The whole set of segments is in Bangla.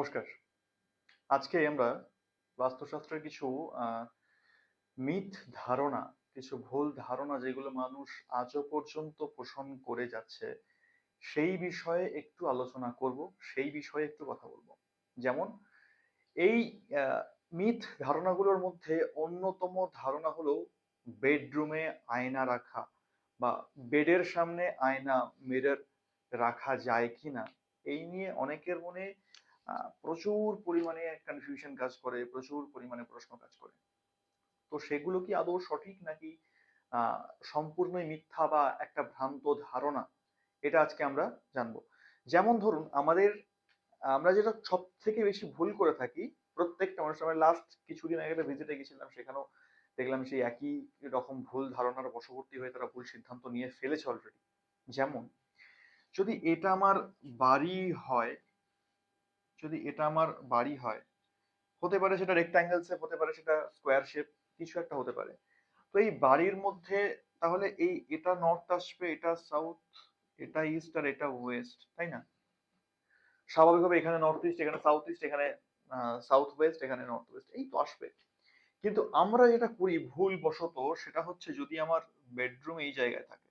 নমস্কার। আজকে আমরা বাস্তুশাস্ত্রের কিছু মিথ ধারণা, কিছু ভুল ধারণা যেগুলো মানুষ আজও পর্যন্ত পোষণ করে যাচ্ছে, সেই বিষয়ে একটু আলোচনা করব, সেই বিষয়ে একটু কথা বলব। যেমন, এই মিথ ধারণাগুলোর মধ্যে অন্যতম ধারণা হলো বেডরুমে আয়না রাখা বা বেডের সামনে আয়না, মিরর রাখা যায় কিনা, এই নিয়ে অনেকের মনে প্রচুর পরিমাণে কনফিউশন কাজ করে, প্রচুর পরিমাণে প্রশ্ন কাজ করে। তো সেগুলো কি আদৌ সঠিক নাকি সম্পূর্ণই মিথ্যা বা একটা ভ্রান্ত ধারণা? এটা আজকে আমরা জানব। যেমন ধরুন, আমাদের, আমরা যেটা সব থেকে বেশি ভুল করে থাকি, প্রত্যেকটা মানুষ, আমরা লাস্ট কিছুদিন আগে ভিজিটে গেছিলাম সেখানেও দেখলাম সেই একই রকম ভুল ধারণার বশবর্তী হয়ে তারা ভুল সিদ্ধান্ত নিয়ে ফেলেছে অলরেডি যেমন, যদি এটা আমার বাড়ি হয় যদি এটা আমার বাড়ি হয়, হতে পারে সেটা রেক্টাঙ্গেল শেপ হতে পারে সেটা স্কোয়ার শেপ কিছু একটা হতে পারে। তো এই বাড়ির মধ্যে তাহলে এই এটা নর্থ আসবে, এটা সাউথ এটা ইস্ট আর এটা ওয়েস্ট তাই না? স্বাভাবিকভাবে এখানে নর্থ ইস্ট এখানে সাউথ ইস্ট এখানে সাউথ ওয়েস্ট এখানে নর্থ ওয়েস্ট এই তো আসবে। কিন্তু আমরা যেটা করি ভুল বশত সেটা হচ্ছে যদি আমার বেডরুম এই জায়গায় থাকে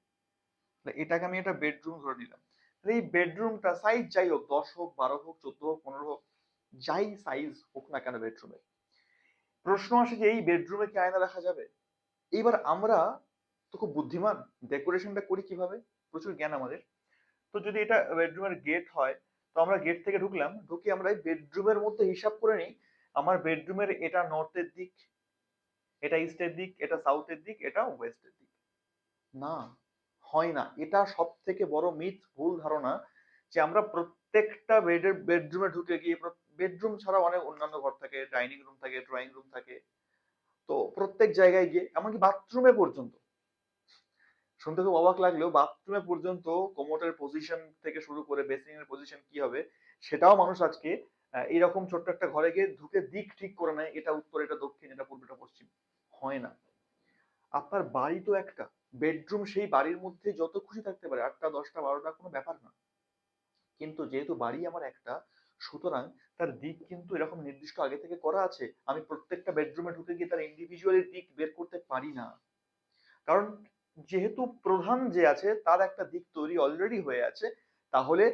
এটাকে আমি একটা বেডরুম ধরে নিলাম। এই বেডরুমটা সাইজ যাই হোক, দশ হোক, বারো হোক, চোদ্দ হোক, পনেরো হোক, যাই সাইজ হোক না কেন বেডরুমে প্রশ্ন আসে যে এই বেডরুমে কি আয়না রাখা যাবে? এইবার আমরা তো খুব বুদ্ধিমান ডেকোরেশনটা করি কীভাবে? প্রচুর জ্ঞান আমাদের। তো যদি এটা বেডরুমের গেট হয়, তো আমরা গেট থেকে ঢুকলাম, ঢুকে আমরা বেডরুমের মধ্যে হিসাব করে নিই, আমার বেডরুমের এটা নর্থের দিক, এটা ইস্টের দিক, এটা সাউথের দিক, এটা ওয়েস্টের দিক। না হয় না। এটা সব থেকে বড় মিথ ভুল ধারণা যে আমরা প্রত্যেকটা বেডের বেডরুমে ঢুকে গিয়ে বেডরুম ছাড়া অনেক অন্যান্য ঘর থাকে ডাইনিং রুম থাকে ড্রয়িং রুম থাকে। তো প্রত্যেক জায়গায় গিয়ে, এমনকি বাথরুমে পর্যন্ত। শুনতে খুব অবাক লাগলেও বাথরুমে পর্যন্ত কোমোটের পজিশন থেকে শুরু করে বেসিং এর পজিশন কি হবে, সেটাও মানুষ আজকে এইরকম ছোট্ট একটা ঘরে গিয়ে ঢুকে দিক ঠিক করে নেয়, এটা উত্তর, এটা দক্ষিণ, এটা পূর্ব, এটা পশ্চিম। হয় না। আপনার বাড়ি তো একটা। বেডরুম সেই বাড়ির মধ্যে যত খুশি থাকতে পারে, আটটা, দশটা, বারোটা কোনো ব্যাপার না। কিন্তু যেহেতু বাড়ি আমার একটা, সুতরাং তার দিক কিন্তু এরকম নির্দিষ্ট আগে থেকে করা আছে। আমি প্রত্যেকটা বেডরুমে ঢুকে গিয়ে তার ইন্ডিভিজুয়ালি দিক বের করতে পারি না। কারণ যেহেতু প্রধান যে আছে, তার একটা দিক তৈরি অলরেডি হয়ে আছে, তাহলে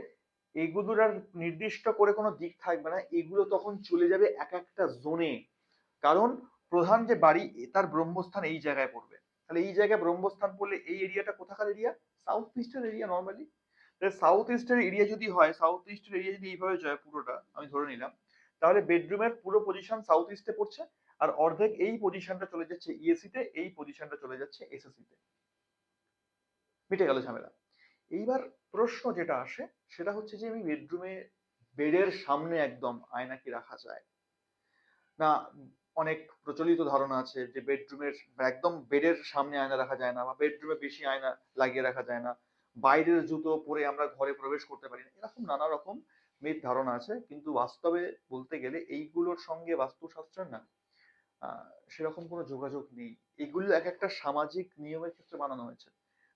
এগুলোর আর নির্দিষ্ট করে কোনো দিক থাকবে না। এগুলো তখন চলে যাবে এক একটা জোনে কারণ প্রধান যে বাড়ি তার ব্রহ্মস্থান এই জায়গায় পড়বে। তাহলে এই জায়গায় ব্রহ্মস্থান পড়লে এই এরিয়াটা কোথাকার এরিয়া সাউথ ইস্টের এরিয়া নর্মালি সাউথ ইস্টের এরিয়া যদি হয় সাউথ ইস্টের এরিয়া যদি এইভাবে যায় পুরোটা, আমি ধরে নিলাম, তাহলে বেডরুমের পুরো পজিশন সাউথ ইস্টে পড়ছে, আর অর্ধেক এই পজিশনটা চলে যাচ্ছে ইএসি তে, এই পজিশনটা চলে যাচ্ছে এসএসসি তে। মিটে গেল ঝামেলা। এইবার প্রশ্ন যেটা আসে, সেটা হচ্ছে যে আমি বেডরুমে বেডের সামনে একদম আয়না কি রাখা যায়। না অনেক প্রচলিত ধারণা আছে যে বেডরুমের একদম বেডের সামনে আয়না রাখা যায় না বা বেডরুমে বেশি আয়না লাগিয়ে রাখা যায় না। বাইরের জুতো পরে আমরা ঘরে প্রবেশ করতে পারি না। এরকম নানা রকম মিথ ধারণা আছে। কিন্তু বাস্তবে বলতে গেলে এইগুলোর সঙ্গে বাস্তুশাস্ত্রের না সেরকম কোনো যোগাযোগ নেই। এগুলো এক একটা সামাজিক নিয়মের ক্ষেত্রে বানানো হয়েছে।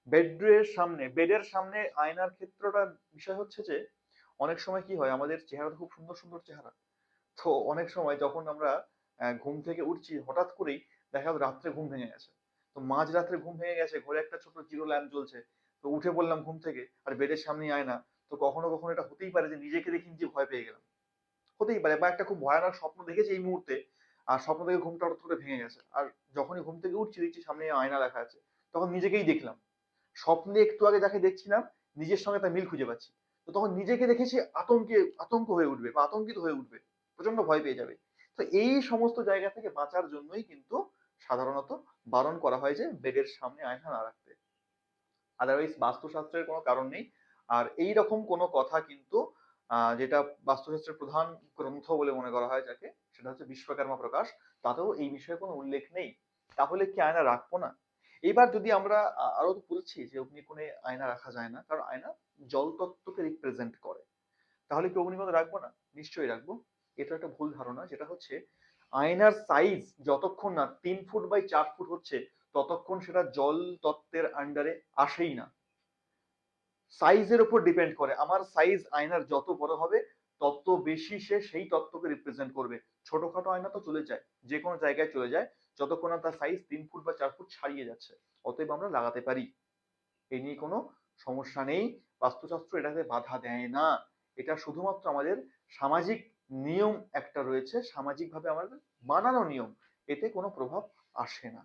বেডের সামনে বেডের সামনে আয়নার ক্ষেত্রটা বিষয় হচ্ছে যে, অনেক সময় কি হয়, আমাদের চেহারা খুব সুন্দর সুন্দর চেহারা। তো অনেক সময় যখন আমরা ঘুম থেকে উঠছি, হঠাৎ করেই দেখা রাত্রে ঘুম ভেঙে গেছে। তো মাঝ রাত্রে ঘুম ভেঙে গেছে, ঘরে একটা ছোট জিরো ল্যাম্প জ্বলছে। তো উঠে বললাম ঘুম থেকে, আর বেডের সামনে আয় না তো কখনো কখনো এটা হতেই পারে যে নিজেকে দেখি নিজে ভয় পেয়ে গেলাম। হতেই পারে বা একটা খুব ভয়ানক স্বপ্ন দেখেছি এই মুহূর্তে, আর স্বপ্ন থেকে ঘুমটা হঠাৎ করে ভেঙে গেছে। আর যখনই ঘুম থেকে উঠছি, দেখছি সামনে আয়না রাখা আছে। তখন নিজেকেই দেখলাম। স্বপ্নে একটু আগে যাকে দেখছিলাম, নিজের সঙ্গে তার মিল খুঁজে পাচ্ছি। তো তখন নিজেকে দেখেছি আতঙ্কে, আতঙ্ক হয়ে উঠবে বা আতঙ্কিত হয়ে উঠবে প্রচণ্ড ভয় পেয়ে যাবে। তো এই সমস্ত জায়গা থেকে বাঁচার জন্যই কিন্তু সাধারণত বারণ করা হয় যে বেডের সামনে আয়না না রাখতে। আদারওয়াইজ বাস্তুশাস্ত্রের কোনো কারণ নেই। আর এই রকম কোনো কথা কিন্তু যেটা বাস্তুশাস্ত্রের প্রধান গ্রন্থ বলে মনে করা হয় যাকে, সেটা হচ্ছে বিশ্বকর্মা প্রকাশ। তাতেও এই বিষয়ে কোনো উল্লেখ নেই। তাহলে কি আয়না রাখব না? এবার যদি আমরা আরও বলছি যে অগ্নিকোণে আয়না রাখা যায় না, কারণ আয়না জল তত্ত্বকে রিপ্রেজেন্ট করে। তাহলে কি অগ্নিকোণে রাখব না? নিশ্চয়ই রাখব। এটা একটা ভুল ধারণা, যেটা হচ্ছে আয়নার সাইজ যতক্ষণ না তিন ফুট বাই চার ফুট হচ্ছে, ততক্ষণ সেটা জল তত্ত্বের আন্ডারে আসেই না। সাইজের উপর ডিপেন্ড করে, আমার সাইজ আয়নার যত বড় হবে, তত বেশি সে সেই তত্ত্বকে রিপ্রেজেন্ট করবে। ছোটখাটো আয়না তো চলে যায়, যে কোনো জায়গায় চলে যায়, যতক্ষণ না তার সাইজ তিন ফুট বা চার ফুট ছাড়িয়ে যাচ্ছে, অতএব আমরা লাগাতে পারি। এ নিয়ে কোনো সমস্যা নেই, বাস্তুশাস্ত্র এটাকে বাধা দেয় না। এটা শুধুমাত্র আমাদের সামাজিক নিয়ম একটা রয়েছে সামাজিকভাবে আমাদের মানানো নিয়ম। এতে কোনো প্রভাব আসে না।